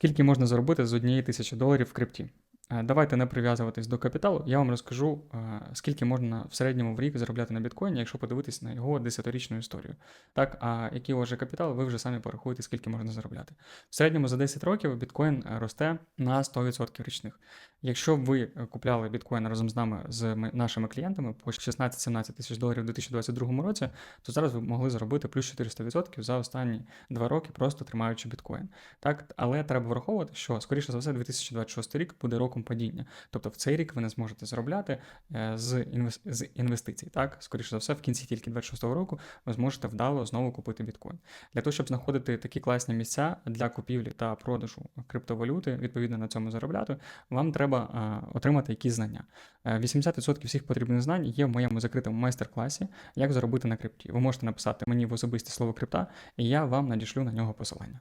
Скільки можна заробити з однієї тисячі доларів в крипті? Е, Давайте не прив'язуватись до капіталу. Я вам розкажу, е, скільки можна в середньому в рік заробляти на біткоїні, якщо подивитись на його 10-річну історію. Так, а який у капітал, ви вже самі порахуєте, скільки можна заробляти. В середньому за 10 років біткоін росте на 100% річних. Якщо ви купляли біткоін разом з нами, з нашими клієнтами по 16-17 тисяч доларів у 2022 році, то зараз ви могли заробити плюс 400% за останні два роки, просто тримаючи біткоін. Так, але треба враховувати, що скоріше за все 2026 рік буде роком падіння. Тобто в цей рік ви не зможете заробляти е, з, з інвестицій. Так, скоріше за все, в кінці тільки 26-го року ви зможете вдало знову купити біткоін. Для того, щоб знаходити такі класні місця для купівлі та продажу криптовалюти, відповідно на цьому заробляти, вам треба е, отримати якісь знання. Е, 80% всіх потрібних знань є в моєму закритому майстер-класі, як заробити на крипті. Ви можете написати мені в особисті слово крипта, і я вам надішлю на нього посилання.